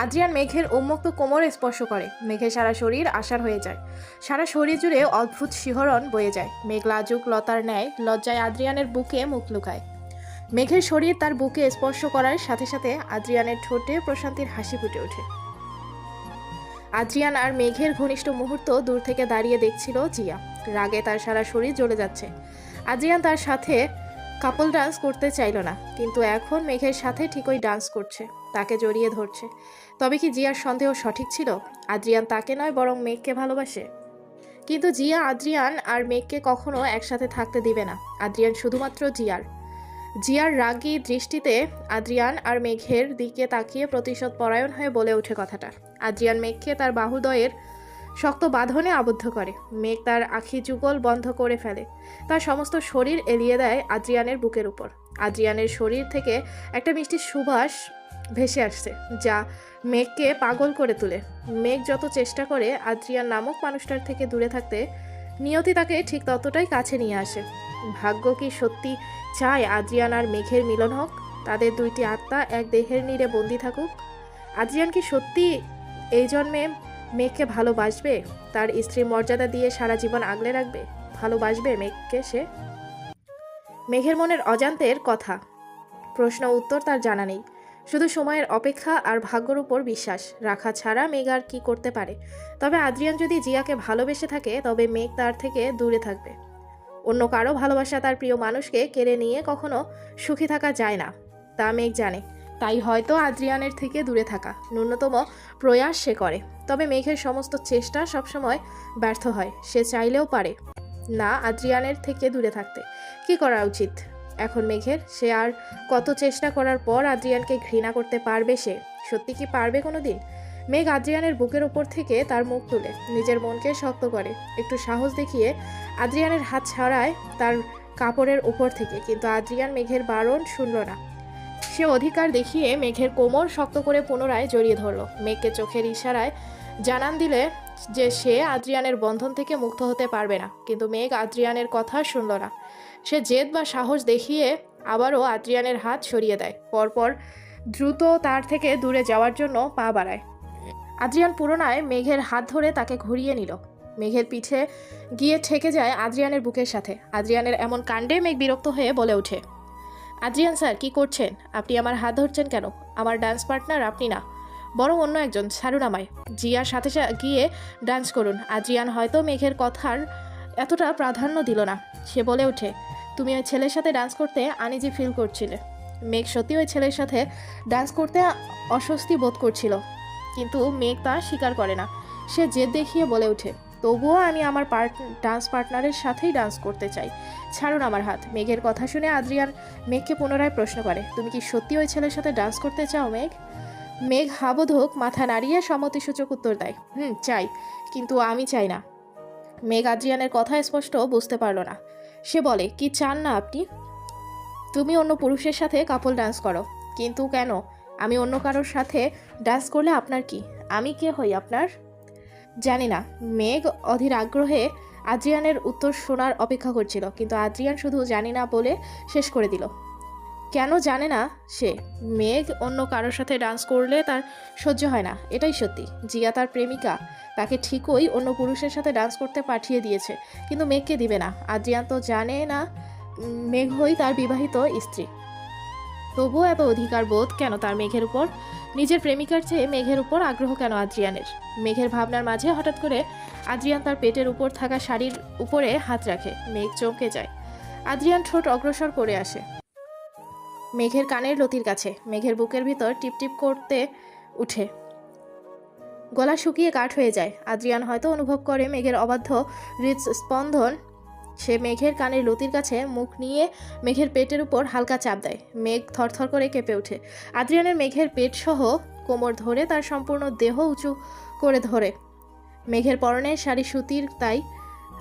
Adrian মেঘের উন্মুক্ত কোমর স্পর্শ করে। মেঘের সারা শরীর আশার হয়ে যায়। সারা শরীর জুড়ে অদ্ভুত শিহরণ বয়ে যায়। মেঘ লাজুক লতার ন্যায় লজ্জায় আদ্রিয়ানের বুকে মুখ লুকায়। মেঘের শরীর তার বুকে স্পর্শ করার সাথে সাথে আদ্রিয়ানের ঠোঁটে প্রশান্তির হাসি ফুটে ওঠে। আদ্রিয়ান আর মেঘের ঘনিষ্ঠ মুহূর্ত দূর থেকে দাঁড়িয়ে দেখছিল জিয়া। রাগে তার সারা শরীর জ্বলে যাচ্ছে। আদ্রিয়ান তার সাথে কাপল ডান্স করতে চাইল না, কিন্তু এখন মেঘের সাথে ঠিকই ডান্স করছে। তাকে জড়িয়ে ধরছে। তবে কি জিয়ার সন্দেহ সঠিক ছিল? আদ্রিয়ান তাকে নয়, বরং মেঘকে ভালোবাসে। কিন্তু জিয়া, আদ্রিয়ান আর মেঘকে কখনো একসাথে থাকতে দিবে না। আদ্রিয়ান শুধুমাত্র জিয়ার। জিয়ার রাগী দৃষ্টিতে আদ্রিয়ান আর মেঘের দিকে তাকিয়ে প্রতিশোধ পরায়ণ হয়ে বলে ওঠে কথাটা। আদ্রিয়ান মেঘকে তার বাহুদয়ের শক্ত বাঁধনে আবদ্ধ করে। মেঘ তার আখি যুগল বন্ধ করে ফেলে। তার সমস্ত শরীর এলিয়ে দেয় আদ্রিয়ানের বুকের উপর। আদ্রিয়ানের শরীর থেকে একটা মিষ্টি সুবাস ভেসে আসছে, যা মেঘকে পাগল করে তোলে। মেঘ যত চেষ্টা করে আদ্রিয়ান নামক মানুষটার থেকে দূরে থাকতে, নিয়তি তাকে ঠিক ততটাই কাছে নিয়ে আসে। ভাগ্য কি সত্যি চায় আদ্রিয়ান আর মেঘের মিলন হোক? তাদের দুইটি আত্মা এক দেহের নীড়ে বন্দি থাকুক? আদ্রিয়ান কি সত্যি এই জন্মে মেঘকে ভালোবাসবে? তার স্ত্রীর মর্যাদা দিয়ে সারা জীবন আগলে রাখবে? ভালোবাসবে মেঘকে সে? মেঘের মনের অজান্তের কথা। প্রশ্ন উত্তর তার জানা নেই। শুধু সময়ের অপেক্ষা আর ভাগ্যর উপর বিশ্বাস। রাখা ছাড়া মেঘ আর কি করতে পারে? তবে আদ্রিয়ান যদি জিয়াকে ভালোবেসে থাকে, তবে মেঘ তার থেকে দূরে থাকবে। অন্য কারও ভালোবাসা তার প্রিয় মানুষকে কেড়ে নিয়ে কখনো সুখী থাকা যায় না, তা মেঘ জানে। তাই হয়তো আদ্রিয়ানের থেকে দূরে থাকা। ন্যূনতম প্রয়াস সে করে। তবে মেঘের সমস্ত চেষ্টা সবসময় ব্যর্থ হয়। সে চাইলেও পারে না আদ্রিয়ানের থেকে দূরে থাকতে। কি করা উচিত? এখন মেঘের, সে আর কত চেষ্টা করার পর আদ্রিয়ানকে ঘৃণা করতে পারবে সে? সত্যি কি পারবে কোনো দিন মেঘ আদ্রিয়ানের বুকের ওপর থেকে তার মুখ তুলে, নিজের মনকে শক্ত করে, একটু সাহস দেখিয়ে আদ্রিয়ানের হাত ছাড়ায় তার কাপড়ের উপর থেকে, কিন্তু আদ্রিয়ান মেঘের বারণ শুনল না। সে অধিকার দেখিয়ে মেঘের কোমর শক্ত করে পুনরায় জড়িয়ে ধরলো। মেঘকে চোখের ইশারায় জানান দিলে যে সে আদ্রিয়ানের বন্ধন থেকে মুক্ত হতে পারবে না, কিন্তু মেঘ আদ্রিয়ানের কথা শুনল না। সে জেদ বা সাহস দেখিয়ে আবারও আদ্রিয়ানের হাত সরিয়ে দেয়। পরপর দ্রুত তার থেকে দূরে যাওয়ার জন্য পা বাড়ায়। আদ্রিয়ান পুরোনায় মেঘের হাত ধরে তাকে ঘুরিয়ে নিল। মেঘের পিঠে গিয়ে ঠেকে যায় আদ্রিয়ানের বুকের সাথে। আদ্রিয়ানের এমন কাণ্ডে মেঘ বিরক্ত হয়ে বলে ওঠে, আদ্রিয়ান স্যার, কি করছেন? আপনি আমার হাত ধরছেন কেন? আমার ডান্স পার্টনার আপনি না, বরং অন্য একজন ছাড়ুন আমায় জিয়ার সাথে গিয়ে ডান্স করুন। আদ্রিয়ান হয়তো মেঘের কথার এতটা প্রাধান্য দিল না। সে বলে ওঠে, তুমি ওই ছেলের সাথে ডান্স করতে আনিজি ফিল করছিলে। মেঘ সত্যি ওই ছেলের সাথে ডান্স করতে অস্বস্তি বোধ করছিল। কিন্তু মেঘ তা স্বীকার করে না। সে জেদ দেখিয়ে বলে ওঠে, তবুও আমি আমার পার্ট ডান্স পার্টনারের সাথেই ডান্স করতে চাই। ছাড়ুন আমার হাত। মেঘের কথা শুনে আদ্রিয়ান মেঘকে পুনরায় প্রশ্ন করে, তুমি কি সত্যি ওই ছেলের সাথে ডান্স করতে চাও, মেঘ? মেঘ হাবোধক, মাথা নাড়িয়ে সম্মতিসূচক উত্তর দেয়, হুম, চাই। কিন্তু আমি চাই না। মেঘ আদ্রিয়ানের কথা স্পষ্ট বুঝতে পারল না। সে বলে, কি চান না আপনি? তুমি অন্য পুরুষের সাথে কাপল ডান্স করো। কিন্তু কেন? আমি অন্য কারোর সাথে ডান্স করলে আপনার কি? আমি কে হই আপনার? জানি না। মেঘ অধীর আগ্রহে আদ্রিয়ানের উত্তর শোনার অপেক্ষা করছিল। কিন্তু আদ্রিয়ান শুধু জানি না বলে শেষ করে দিল। কেন জানে না সে। মেঘ অন্য কারোর সাথে ডান্স করলে তার সহ্য হয় না এটাই সত্যি। জিয়া তার প্রেমিকা তাকে ঠিকই অন্য পুরুষের সাথে ডান্স করতে পাঠিয়ে দিয়েছে কিন্তু মেঘকে দিবে না। আদ্রিয়ান তো জানে না উম, মেঘ হই তার বিবাহিত স্ত্রী। তবুও এত অধিকার বোধ কেন তার মেঘের উপর? নিজের প্রেমিকার চেয়ে মেঘের উপর আগ্রহ কেন আদ্রিয়ানের? মেঘের ভাবনার মাঝে হঠাৎ করে আদ্রিয়ান তার পেটের উপর থাকা শাড়ির উপরে হাত রাখে মেঘ চমকে যায়। আদ্রিয়ান ঠোঁট অগ্রসর করে আসে। মেঘের কানের লতির কাছে। মেঘের বুকের ভিতর টিপটিপ করতে উঠে। গলা শুকিয়ে কাঠ হয়ে যায়। আদ্রিয়ান হয়তো অনুভব করে মেঘের অবাধ্য হৃদস্পন্দন। সে মেঘের কানের লতির কাছে মুখ নিয়ে মেঘের পেটের উপর হালকা চাপ দেয়। মেঘ থরথর করে কেঁপে ওঠে। আদ্রিয়ানের মেঘের পেট সহ কোমর ধরে তার সম্পূর্ণ দেহ উঁচু করে ধরে। মেঘের পরনের শাড়ি সুতির, তাই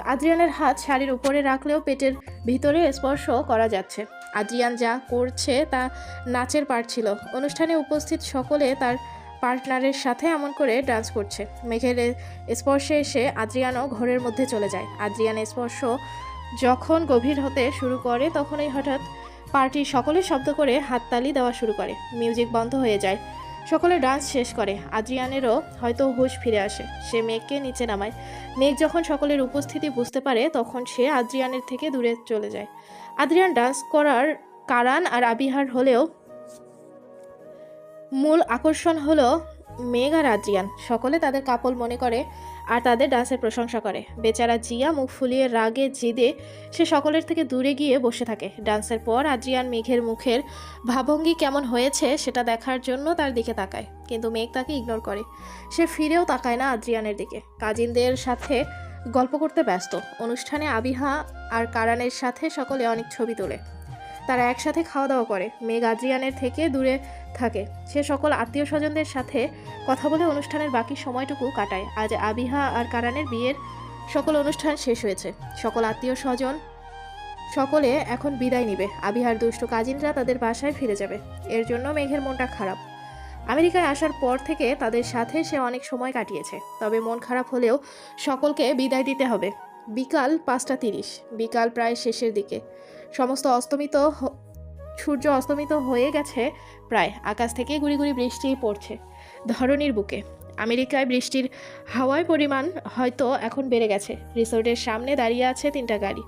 আদ্রিয়ানের হাত শাড়ির উপরে রাখলেও পেটের ভিতরে স্পর্শ করা যাচ্ছে। আদ্রিয়ান যা করছে তা নাচের পার্ট ছিল। অনুষ্ঠানে উপস্থিত সকলে তার পার্টনারের সাথে এমন করে ডান্স করছে। মেঘের স্পর্শে এসে আদ্রিয়ানও ঘরের মধ্যে চলে যায়। আদ্রিয়ান স্পর্শ যখন গভীর হতে শুরু করে, তখনই হঠাৎ পার্টির সকলে শব্দ করে হাততালি দেওয়া শুরু করে। মিউজিক বন্ধ হয়ে যায়। সকলে ডান্স শেষ করে। আদ্রিয়ানেরও হয়তো হুঁশ ফিরে আসে। সে মেঘকে নিচে নামায়। মেঘ যখন সকলের উপস্থিতি বুঝতে পারে, তখন সে আদ্রিয়ানের থেকে দূরে চলে যায়। আদ্রিয়ান ডান্স করার কারান আর আবিহার হলেও মূল আকর্ষণ হলো মেঘ আর আদ্রিয়ান। সকলে তাদের কাপল মনে করে আর তাদের ডান্সের প্রশংসা করে। বেচারা জিয়া মুখ ফুলিয়ে রাগে জিদে, সে সকলের থেকে দূরে গিয়ে বসে থাকে। ডান্সের পর আদ্রিয়ান মেঘের মুখের ভাবঙ্গি কেমন হয়েছে সেটা দেখার জন্য তার দিকে তাকায়। কিন্তু মেঘ তাকে ইগনোর করে। সে ফিরেও তাকায় না আদ্রিয়ানের দিকে। কাজিনদের সাথে গল্প করতে ব্যস্ত। অনুষ্ঠানে আবিহা আর কারানের সাথে সকলে অনেক ছবি তোলে। তারা একসাথে খাওয়া দাওয়া করে। মেঘ আদ্রিয়ানের থেকে দূরে থাকে। সে সকল আত্মীয় স্বজনদের সাথে কথা বলে অনুষ্ঠানের বাকি সময়টুকু কাটায়। আজ আবিহা আর কারানের বিয়ের সকল অনুষ্ঠান শেষ হয়েছে। সকল আত্মীয় স্বজন সকলে এখন বিদায় নিবে। আবিহার দুষ্ট কাজিনরা তাদের বাসায় ফিরে যাবে। এর জন্য মেঘের মনটা খারাপ। আমেরিকায় আসার পর থেকে তাদের সাথে সে অনেক সময় কাটিয়েছে। তবে মন খারাপ হলেও সকলকে বিদায় দিতে হবে। বিকাল পাঁচটা তিরিশ। বিকাল প্রায় শেষের দিকে। সমস্ত অস্তমিত সূর্য অস্তমিত হয়ে গেছে প্রায়। আকাশ থেকে গুড়ি গুড়ি বৃষ্টি পড়ছে। ধরনীর বুকে। আমেরিকায় বৃষ্টির হাওয়ার পরিমাণ হয়তো এখন বেড়ে গেছে। রিসোর্টের সামনে দাঁড়িয়ে আছে তিনটা গাড়ি।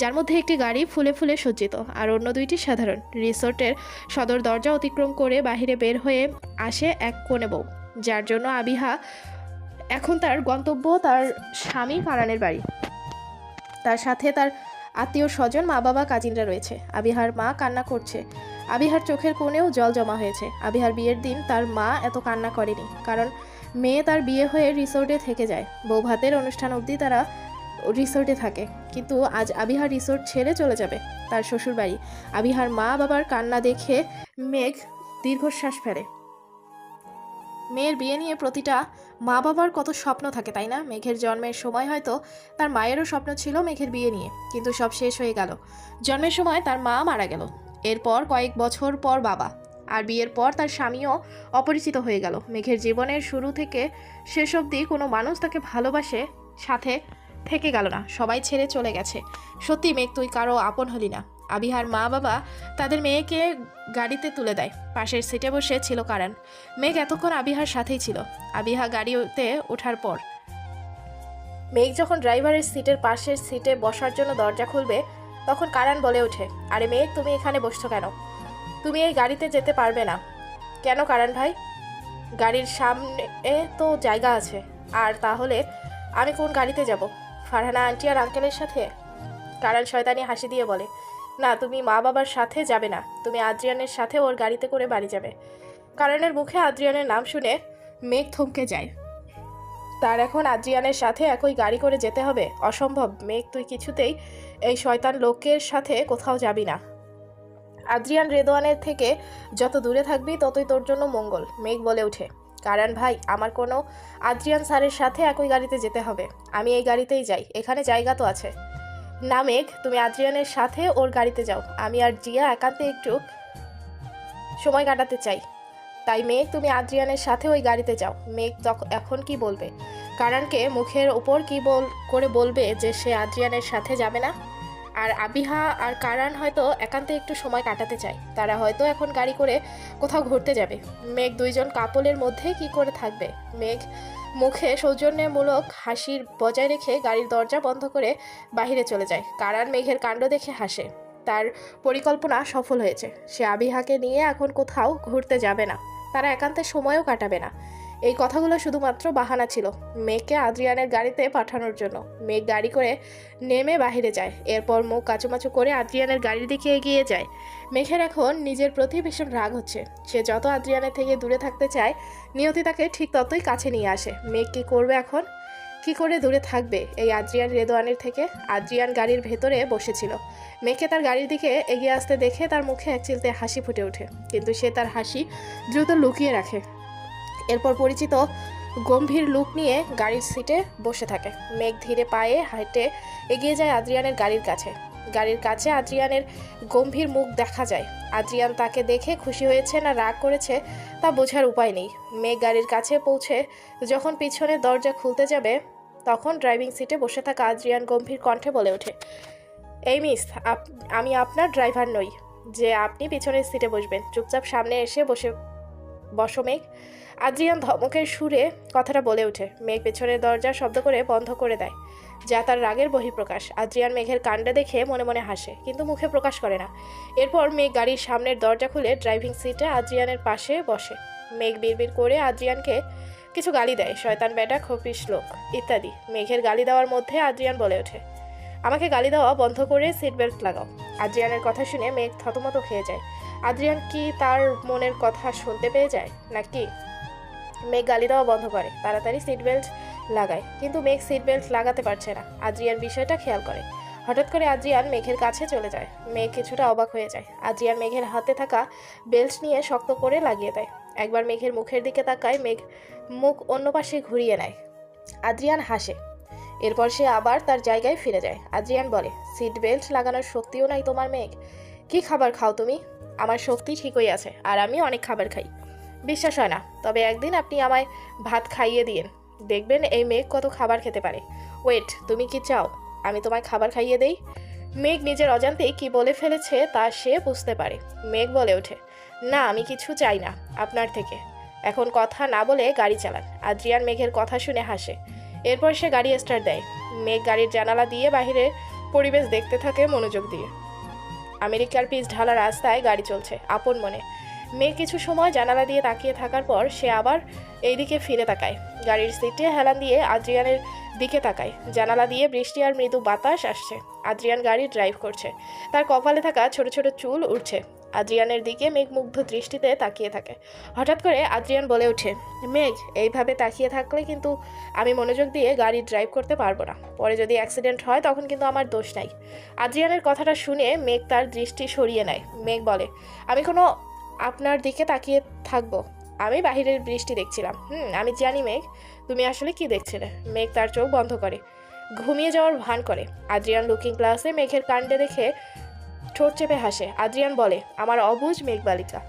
যার মধ্যে একটি গাড়ি ফুলে ফুলে সজ্জিত, আর অন্য দুইটি সাধারণ। রিসোর্টের সদর দরজা অতিক্রম করে বাইরে বের হয়ে আসে এক কোণে বউ, যার জন্য আবিহা এখন তার গন্তব্য তার স্বামী কারানের বাড়ি। তার সাথে তার আত্মীয় স্বজন মা বাবা কাজিনরা রয়েছে। আবিহার মা কান্না করছে। আবিহার চোখের কোণেও জল জমা হয়েছে। আবিহার বিয়ের দিন তার মা এত কান্না করেনি, কারণ মেয়ে তার বিয়ে হয়ে রিসোর্টে থেকে যায়। বৌভাতের অনুষ্ঠান অবধি তারা রিসোর্টে থাকে। কিন্তু আজ আবিহার রিসোর্ট ছেড়ে চলে যাবে তার শ্বশুর বাড়ি আবিহার মা বাবার কান্না দেখে মেঘ দীর্ঘশ্বাস ফেলে। মেয়ের বিয়ে নিয়ে প্রতিটা মা বাবার কত স্বপ্ন থাকে, তাই না? মেঘের জন্মের সময় হয়তো তার মায়েরও স্বপ্ন ছিল মেঘের বিয়ে নিয়ে, কিন্তু সব শেষ হয়ে গেল। জন্মের সময় তার মা মারা গেল। এরপর কয়েক বছর পর বাবা। আর বিয়ের পর তার স্বামীও অপরিচিত হয়ে গেল। মেঘের জীবনের শুরু থেকে শেষ অবধি কোনো মানুষ তাকে ভালোবাসে সাথে থেকে গেল না, সবাই ছেড়ে চলে গেছে। সত্যি মেঘ, তুই কারও আপন হলি না। আবিহার মা বাবা তাদের মেয়েকে গাড়িতে তুলে দেয়। পাশের সিটে বসে ছিল কারান। মেঘ এতক্ষণ আবিহার সাথেই ছিল। আবিহা গাড়িতে ওঠার পর মেঘ যখন ড্রাইভারের সিটের পাশের সিটে বসার জন্য দরজা খুলবে, তখন কারান বলে ওঠে, আরে মেঘ, তুমি এখানে বসছো কেন? তুমি এই গাড়িতে যেতে পারবে না। কেন কারণ ভাই? গাড়ির সামনে তো জায়গা আছে। আর তাহলে আমি কোন গাড়িতে যাব? ফারহানা আন্টি আর আঙ্কেলের সাথে? কারণ শয়তানি হাসি দিয়ে বলে, না, তুমি মা বাবার সাথে যাবে না। তুমি আদ্রিয়ানের সাথে ওর গাড়িতে করে বাড়ি যাবে। কারণের মুখে আদ্রিয়ানের নাম শুনে মেঘ থমকে যায়। তার এখন আদ্রিয়ানের সাথে একই গাড়ি করে যেতে হবে? অসম্ভব। মেঘ, তুই কিছুতেই এই শয়তান লোকের সাথে কোথাও যাবি না। আদ্রিয়ান রেদোয়ানের থেকে যত দূরে থাকবি, ততই তোর জন্য মঙ্গল, মেঘ বলে ওঠে। কারণ ভাই, আমার কোনো আদ্রিয়ান স্যারের সাথে একই গাড়িতে যেতে হবে। আমি এই গাড়িতেই যাই, এখানে জায়গা তো আছে। না, মেঘ, তুমি আদ্রিয়ানের সাথে ওর গাড়িতে যাও। আমি আর জিয়া একান্তে একটু সময় কাটাতে চাই। তাই, মেঘ, তুমি আদ্রিয়ানের সাথে ওই গাড়িতে যাও। মেঘ তখ- এখন কি বলবে? কারণকে মুখের ওপর কি বল, করে বলবে যে সে আদ্রিয়ানের সাথে যাবে না? আর আবিহা আর কারান হয়তো একান্তে একটু সময় কাটাতে চায়। তারা হয়তো এখন গাড়ি করে কোথাও ঘুরতে যাবে। মেঘ দুইজন কাপলের মধ্যে কি করে থাকবে? মেঘ মুখে সৌজন্যমূলক হাসির বজায় রেখে গাড়ির দরজা বন্ধ করে বাইরে চলে যায়। কারান মেঘের কাণ্ড দেখে হাসে। তার পরিকল্পনা সফল হয়েছে। সে আবিহাকে নিয়ে এখন কোথাও ঘুরতে যাবে না। তারা একান্তে সময়ও কাটাবে না। এই কথাগুলো শুধুমাত্র বাহানা ছিল। মেঘকে আদ্রিয়ানের গাড়িতে পাঠানোর জন্য। মেঘ গাড়ি করে নেমে বাইরে যায়। এরপর মুখ কাচুমাচু করে আদ্রিয়ানের গাড়ির দিকে এগিয়ে যায়। মেঘের এখন নিজের প্রতি ভীষণ রাগ হচ্ছে। সে যত আদ্রিয়ানের থেকে দূরে থাকতে চায়, নিয়তি তাকে ঠিক ততই কাছে নিয়ে আসে। মেঘ কী করবে এখন? কি করে দূরে থাকবে এই আদ্রিয়ান রেদোয়ানের থেকে? আদ্রিয়ান গাড়ির ভেতরে বসেছিল। মেয়েকে তার গাড়ির দিকে এগিয়ে আসতে দেখে তার মুখে এক চিলতে হাসি ফুটে ওঠে। কিন্তু সে তার হাসি দ্রুত লুকিয়ে রাখে। এরপর পরিচিত গম্ভীর লুক নিয়ে গাড়ির সিটে বসে থাকে। মেঘ ধীরে পায়ে হাঁটে এগিয়ে যায় আদ্রিয়ানের গাড়ির কাছে। গাড়ির কাছে আদ্রিয়ানের গম্ভীর মুখ দেখা যায়। আদ্রিয়ান তাকে দেখে খুশি হয়েছে না রাগ করেছে তা বোঝার উপায় নেই। মেঘ গাড়ির কাছে পৌঁছে যখন পিছনে দরজা খুলতে যাবে, তখন ড্রাইভিং সিটে বসে থাকা আদ্রিয়ান গম্ভীর কণ্ঠে বলে ওঠে, এই মিস আমি আপনার ড্রাইভার নই, যে আপনি পিছনের সিটে বসবেন। চুপচাপ সামনে এসে বসে বসো মেঘ। আদ্রিয়ান ধমকের সুরে কথাটা বলে ওঠে। মেঘ পেছনের দরজা শব্দ করে বন্ধ করে দেয়। যা তার রাগের বহিঃপ্রকাশ। আদ্রিয়ান মেঘের কাণ্ডে দেখে মনে মনে হাসে, কিন্তু মুখে প্রকাশ করে না। এরপর মেঘ গাড়ির সামনের দরজা খুলে ড্রাইভিং সিটে আদ্রিয়ানের পাশে বসে। মেঘ বিড়বিড় করে আদ্রিয়ানকে কিছু গালি দেয়, শয়তান বেটা, খপিস লোক, ইত্যাদি। মেঘের গালি দেওয়ার মধ্যে আদ্রিয়ান বলে ওঠে, আমাকে গালি দেওয়া বন্ধ করে সিট বেল্ট লাগাও। আদ্রিয়ানের কথা শুনে মেঘ থতমত খেয়ে যায়। আদ্রিয়ান কি তার মনের কথা শুনতে পেয়ে যায়? নাকি মেঘ গালি দেওয়া বন্ধ করে? তাড়াতাড়ি সিট বেল্ট লাগায়। কিন্তু মেঘ সিট বেল্ট লাগাতে পারছে না। আদ্রিয়ান বিষয়টা খেয়াল করে। হঠাৎ করে আদ্রিয়ান মেঘের কাছে চলে যায়। মেঘ কিছুটা অবাক হয়ে যায়। আদ্রিয়ান মেঘের হাতে থাকা বেল্ট নিয়ে শক্ত করে লাগিয়ে দেয়। একবার মেঘের মুখের দিকে তাকায়, মেঘ মুখ অন্য পাশে ঘুরিয়ে নেয়। আদ্রিয়ান হাসে। এরপর সে আবার তার জায়গায় ফিরে যায়। আদ্রিয়ান বলে সিট বেল্ট লাগানোর শক্তিও নাই তোমার মেঘ। কি খাবার খাও তুমি? আমার শক্তি ঠিকই আছে আর আমি অনেক খাবার খাই। বিশ্বাস হয় না, তবে একদিন আপনি আমায় ভাত খাইয়ে দিয়েন দেখবেন এই মেঘ কত খাবার খেতে পারে। ওয়েট, তুমি কি চাও? আমি তোমায় খাবার খাইয়ে দেই? মেঘ নিজের অজান্তেই কি বলে ফেলেছে তা সে বুঝতে পারে। মেঘ বলে ওঠে, না, আমি কিছু চাই না, আপনার থেকে। এখন কথা না বলে গাড়ি চালান। আদ্রিয়ান মেঘের কথা শুনে হাসে। এরপর সে গাড়ি স্টার্ট দেয়। মেঘ গাড়ির জানালা দিয়ে বাইরের পরিবেশ দেখতে থাকে মনোযোগ দিয়ে। আমেরিকার পিচ ঢালা রাস্তায় গাড়ি চলছে, আপন মনে। মেয়ে কিছু সময় জানালা দিয়ে তাকিয়ে থাকার পর সে আবার এইদিকে ফিরে তাকায়। গাড়ির সিটে হেলান দিয়ে আদ্রিয়ানের দিকে তাকায়। জানালা দিয়ে বৃষ্টি আর মৃদু বাতাস আসছে। আদ্রিয়ান গাড়ি ড্রাইভ করছে। তার কপালে থাকা ছোট ছোট চুল উঠছে আদ্রিয়ানের দিকে মেঘ মুগ্ধ দৃষ্টিতে তাকিয়ে থাকে। হঠাৎ করে আদ্রিয়ান বলে ওঠে, মেঘ, এইভাবে তাকিয়ে থাকলে কিন্তু আমি মনোযোগ দিয়ে গাড়ি ড্রাইভ করতে পারব না। পরে যদি অ্যাক্সিডেন্ট হয়, তখন কিন্তু আমার দোষ নাই। আদ্রিয়ানের কথাটা শুনে মেঘ তার দৃষ্টি সরিয়ে নেয়। মেঘ বলে, আমি কোনো আপনার দিকে তাকিয়ে থাকব। আমি বাহিরের বৃষ্টি দেখছিলাম। হুম, আমি জানি মেঘ, তুমি আসলে কি দেখছিলে? মেঘ তার চোখ বন্ধ করে, ঘুমিয়ে যাওয়ার ভান করে। আদ্রিয়ান লুকিং গ্লাসে মেঘের কাণ্ডে দেখে ঠোঁট চেপে হাসে। আদ্রিয়ান বলে আমার অবুজ মেঘ বালিকা